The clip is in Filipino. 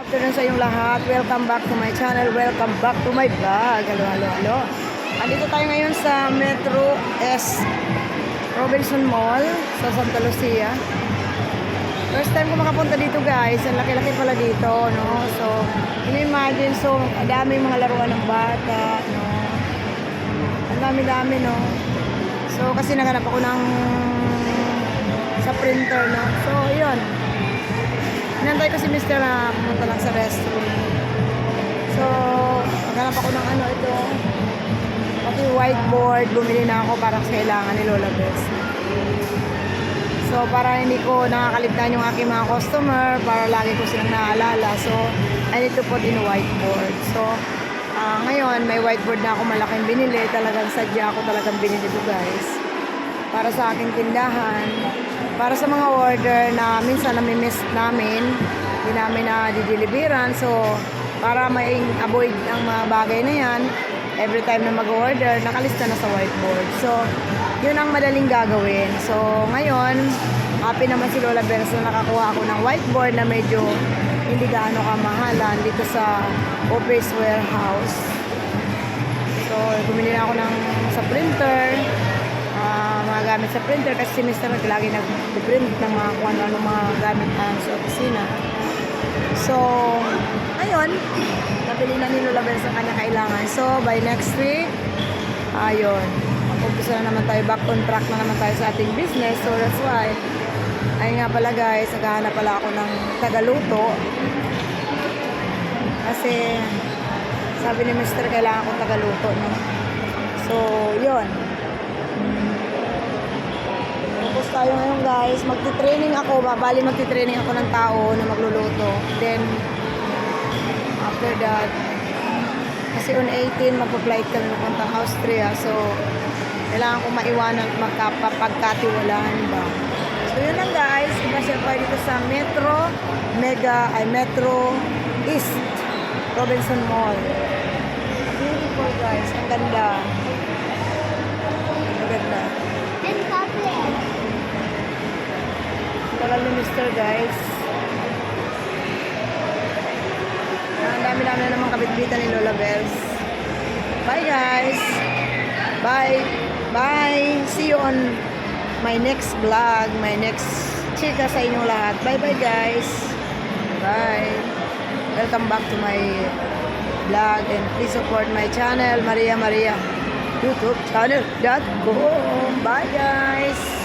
afternoon sa inyong lahat. Welcome back to my channel. Welcome back to my vlog. Halo, halo, halo. Andito tayo ngayon sa Metro S Robinson Mall sa Santa Lucia. First time ko makapunta dito guys. Ang laki-laki pala dito, no? So, imagine so, dami mga laruan ng bata, no? Ang dami-dami, no? So, kasi naganap ako ng sa printer, no? So, yun. Mr. na pumunta lang sa restroom. So, naghanap ako ng ano ito. Pati whiteboard, bumili na ako para sa kailangan ni Lola Bess. So, para hindi ko nakakaligtan yung aking mga customer, para lagi ko silang naalala. So, I need to put in whiteboard. So, ah, ngayon, may whiteboard na ako malaking binili. Talagang sadya ako talagang binili ito, guys. Para sa aking tindahan. Para sa mga order na minsan nami-miss namin, hindi namin na dideliveran. So, para may avoid ang mga bagay na yan, every time na mag-order, nakalista na sa whiteboard. So, yun ang madaling gagawin. So, ngayon, happy naman si Lola Beres na nakakuha ako ng whiteboard na medyo hindi gaano kamahalan dito sa Office Warehouse. So, bumili na ako ng sa printer, ah, mga gamit sa printer kasi si Mr. Lagi nag-print ng mga kung ano mga gamit ah, sa opisina. So, ayun, nabili na ni Lola Beres ang kanya kailangan. So, by next week, ayun, umpisa na naman tayo, back on track na naman tayo sa ating business. So, that's why, ay nga pala guys, naghahanap pala ako ng tagaluto. Kasi, sabi ni Mr. kailangan ko tagaluto, no? So, yun. Tapos tayo guys, magti-training ako, bali magti-training ako ng tao na magluluto. Then, after that, kasi on 18, magpa-flight kami papuntang Austria. So, kailangan ko maiwanan at magkapagkatiwalaan ba. So, yun lang guys. Ipasyal ko dito sa Metro Mega, ay Metro East Robinson Mall. Beautiful guys. Ang ganda. Guys. Ang dami-dami na naman kabitbitan ni Lola Bells. Bye guys. Bye. Bye. See you on my next vlog, my next chika sa inyong lahat. Bye-bye guys. Bye. Welcome back to my vlog and please support my channel, Maria Maria YouTube channel.com. Bye guys.